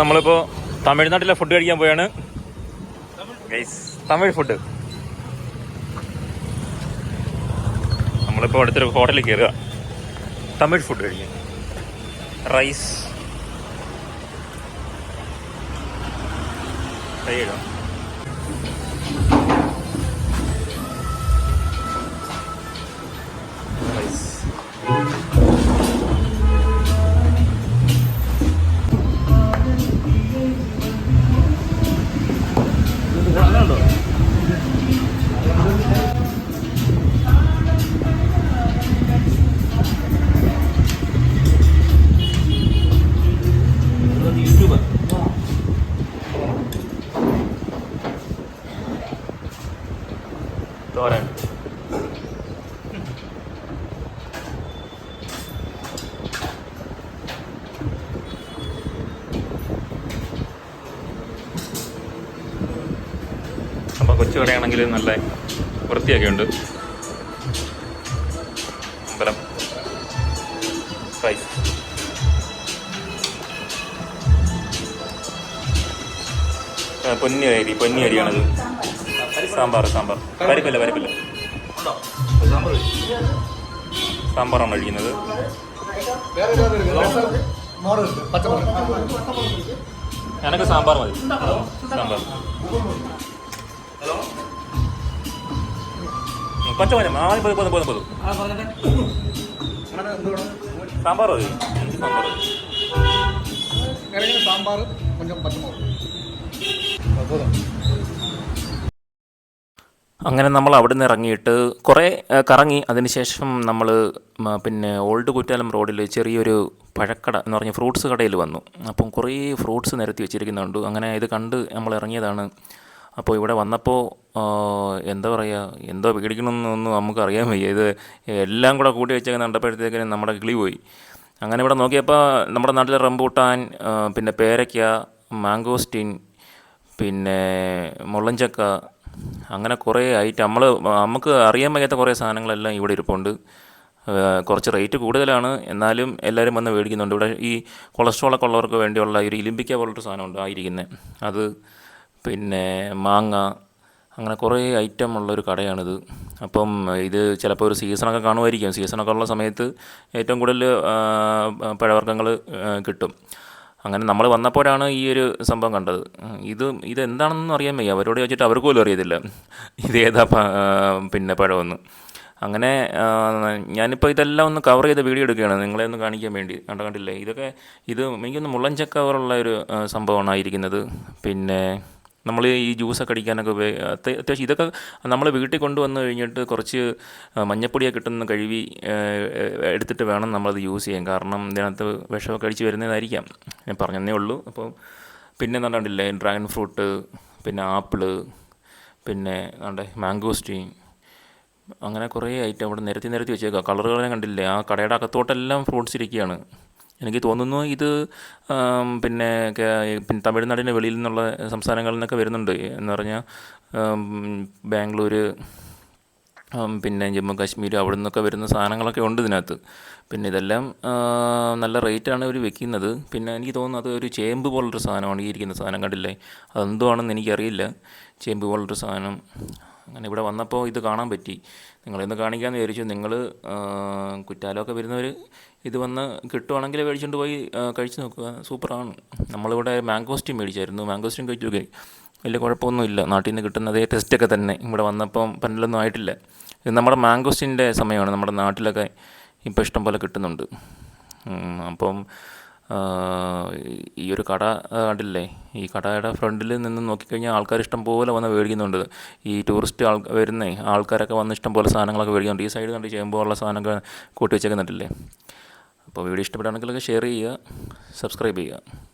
നമ്മളിപ്പോൾ തമിഴ്നാട്ടിലെ ഫുഡ് കഴിക്കാൻ പോയാണ്. തമിഴ് ഫുഡ് നമ്മളിപ്പോ അടുത്തൊരു ഹോട്ടലിൽ കയറുക തമിഴ് ഫുഡ് കഴിക്കാൻ റൈസ് ഫ്രൈ തോരൻ കൊച്ചു കടയാണെങ്കിൽ നല്ല വൃത്തിയൊക്കെ ഉണ്ട്. അമ്പലം. ഫ്രൈ പൊന്നി അരി പൊന്നി അരിയാണത്. സാമ്പാർ സാമ്പാർ. പരിപ്പില്ല പരിപ്പില്ല സാമ്പാറാണ് കഴിക്കുന്നത്? ഞാനൊക്കെ സാമ്പാർ മതി. സാമ്പാർ. ഹലോ? പച്ച മഞ്ഞ ആ പോയി പോന്നു പോന്നു സാമ്പാർ മതി സാമ്പാർ സാമ്പാർ അങ്ങനെ നമ്മൾ അവിടെ നിന്ന് ഇറങ്ങിയിട്ട് കുറേ കറങ്ങി. അതിനുശേഷം നമ്മൾ പിന്നെ ഓൾഡ് കുറ്റാലം റോഡിൽ ചെറിയൊരു പഴക്കട എന്ന് പറഞ്ഞ ഫ്രൂട്ട്സ് കടയിൽ വന്നു. അപ്പം കുറേ ഫ്രൂട്ട്സ് നിരത്തി വെച്ചിരിക്കുന്നുണ്ട്. അങ്ങനെ ഇത് കണ്ട് നമ്മൾ ഇറങ്ങിയതാണ്. അപ്പോൾ ഇവിടെ വന്നപ്പോൾ എന്താ പറയുക എന്തോ പേടിക്കണമെന്നൊന്നും നമുക്ക് അറിയാൻ വയ്യ. ഇത് എല്ലാം കൂടെ കൂട്ടി വെച്ചേക്കുന്ന കണ്ടപ്പോഴത്തേക്കിനും നമ്മുടെ കിളി പോയി. അങ്ങനെ ഇവിടെ നോക്കിയപ്പോൾ നമ്മുടെ നാട്ടിലെ റംബൂട്ടാൻ പിന്നെ പേരയ്ക്ക മാംഗോസ്റ്റീൻ പിന്നെ മുള്ളഞ്ചക്ക അങ്ങനെ കുറേ ഐറ്റം. നമ്മൾ നമുക്ക് അറിയാൻ വയ്യാത്ത കുറേ സാധനങ്ങളെല്ലാം ഇവിടെ ഇരിപ്പുണ്ട്. കുറച്ച് റേറ്റ് കൂടുതലാണ്. എന്നാലും എല്ലാവരും വന്ന് മേടിക്കുന്നുണ്ട്. ഇവിടെ ഈ കൊളസ്ട്രോളൊക്കെ ഉള്ളവർക്ക് വേണ്ടിയുള്ള ഒരു ഇലിമ്പിക്ക പോലൊരു സാധനമുണ്ട് ആയിരിക്കുന്നത് അത് പിന്നെ മാങ്ങ അങ്ങനെ കുറേ ഐറ്റം ഉള്ളൊരു കടയാണിത്. അപ്പം ഇത് ചിലപ്പോൾ ഒരു സീസണൊക്കെ കാണുമായിരിക്കും. സീസണൊക്കെ ഉള്ള സമയത്ത് ഏറ്റവും കൂടുതൽ പഴവർഗങ്ങൾ കിട്ടും. അങ്ങനെ നമ്മൾ വന്നപ്പോഴാണ് ഈ ഒരു സംഭവം കണ്ടത്. ഇത് ഇതെന്താണെന്നൊന്നും അറിയാൻ വയ്യ. അവരോട് ചോദിച്ചിട്ട് അവർക്ക് പോലും അറിയത്തില്ല. ഇതേതാ പ- പിന്നെ പഴമെന്ന്. അങ്ങനെ ഞാനിപ്പോൾ ഇതെല്ലാം ഒന്ന് കവർ ചെയ്ത് വീഡിയോ എടുക്കുകയാണ്. നിങ്ങളെ ഒന്ന് കാണിക്കാൻ വേണ്ടി. കണ്ട കണ്ടില്ലേ? ഇതൊക്കെ ഇത് എനിക്കൊന്ന് മുള്ളൻ ചക്കവറുള്ള ഒരു സംഭവമാണ് ആയിരിക്കുന്നത്. പിന്നെ നമ്മൾ ഈ ജ്യൂസൊക്കെ അടിക്കാനൊക്കെ ഉപയോഗ അത്യ- അത്യാവശ്യം ഇതൊക്കെ നമ്മൾ വീട്ടിൽ കൊണ്ടുവന്ന് കഴിഞ്ഞിട്ട് കുറച്ച് മഞ്ഞപ്പൊടിയൊക്കെ കിട്ടുന്ന കഴുകി എടുത്തിട്ട് വേണം നമ്മളത് യൂസ് ചെയ്യാൻ. കാരണം ഇതിനകത്ത് വിഷമൊക്കെ അടിച്ച് വരുന്നതായിരിക്കാം. ഞാൻ പറഞ്ഞതേ ഉള്ളൂ. അപ്പോൾ പിന്നെ എന്താ കണ്ടില്ലേ? ഡ്രാഗൺ ഫ്രൂട്ട് പിന്നെ ആപ്പിൾ പിന്നെ എന്താ മാംഗോസ്റ്റീൻ അങ്ങനെ കുറേ ഐറ്റം അവിടെ നിരത്തി നിരത്തി വെച്ചേക്കുക കളറുകളെ കണ്ടില്ലേ? ആ കടയുടെ അകത്തോട്ടെല്ലാം ഫ്രൂട്ട്സ് ഇരിക്കുകയാണ്. എനിക്ക് തോന്നുന്നു ഇത് പിന്നെ പിന്നെ തമിഴ്നാടിന്റെ വെളിയിൽ നിന്നുള്ള സംസ്ഥാനങ്ങളിൽ നിന്നൊക്കെ വരുന്നുണ്ട്. എന്ന് പറഞ്ഞാൽ ബാംഗ്ലൂർ പിന്നെ ജമ്മു കാശ്മീർ അവിടെ നിന്നൊക്കെ വരുന്ന സാധനങ്ങളൊക്കെ ഉണ്ട് ഇതിനകത്ത്. പിന്നെ ഇതെല്ലാം നല്ല റേറ്റാണ് ഇവർ വെക്കുന്നത്. പിന്നെ എനിക്ക് തോന്നുന്നു അത് ഒരു ചേമ്പ് പോലൊരു സാധനമാണ് ഈ ഇരിക്കുന്ന സാധനം കണ്ടില്ലേ? അതെന്തുവാണെന്ന് എനിക്കറിയില്ല. ചേമ്പ് പോലൊരു സാധനം. അങ്ങനെ ഇവിടെ വന്നപ്പോൾ ഇത് കാണാൻ പറ്റി. നിങ്ങളെന്ന് കാണിക്കാമെന്ന് വിചാരിച്ചു. നിങ്ങൾ കുറ്റാലമൊക്കെ വരുന്നവർ ഇത് വന്ന് കിട്ടുവാണെങ്കിൽ മേടിച്ചുകൊണ്ട് പോയി കഴിച്ച് നോക്കുക. സൂപ്പറാണ്. നമ്മളിവിടെ മാംഗോസ്റ്റീൻ മേടിച്ചായിരുന്നു. മാംഗോസ്റ്റീൻ കഴിച്ചു നോക്കി വലിയ കുഴപ്പമൊന്നുമില്ല. നാട്ടിൽ നിന്ന് കിട്ടുന്ന അതേ ടെസ്റ്റൊക്കെ തന്നെ. ഇവിടെ വന്നപ്പം പന്നലൊന്നും ആയിട്ടില്ല. ഇത് നമ്മുടെ മാംഗോസ്റ്റീന്റെ സമയമാണ്. നമ്മുടെ നാട്ടിലൊക്കെ ഇപ്പോൾ ഇഷ്ടം പോലെ കിട്ടുന്നുണ്ട്. അപ്പം ഈ ഒരു കട കണ്ടില്ലേ? ഈ കടയുടെ ഫ്രണ്ടിൽ നിന്ന് നോക്കിക്കഴിഞ്ഞാൽ ആൾക്കാർ ഇഷ്ടം പോലെ വന്ന് മേടിക്കുന്നുണ്ട്. ഈ ടൂറിസ്റ്റ് ആൾ വരുന്നേ ആൾക്കാരൊക്കെ വന്ന് ഇഷ്ടം പോലെ സാധനങ്ങളൊക്കെ മേടിക്കുന്നുണ്ട്. ഈ സൈഡ് കണ്ട് ചെയ്യുമ്പോൾ ഉള്ള സാധനമൊക്കെ കൂട്ടി വെച്ചേക്കുന്നുണ്ടല്ലേ? അപ്പോൾ വീഡിയോ ഇഷ്ടപ്പെടുകയാണെങ്കിലൊക്കെ ഷെയർ ചെയ്യുക സബ്സ്ക്രൈബ് ചെയ്യുക.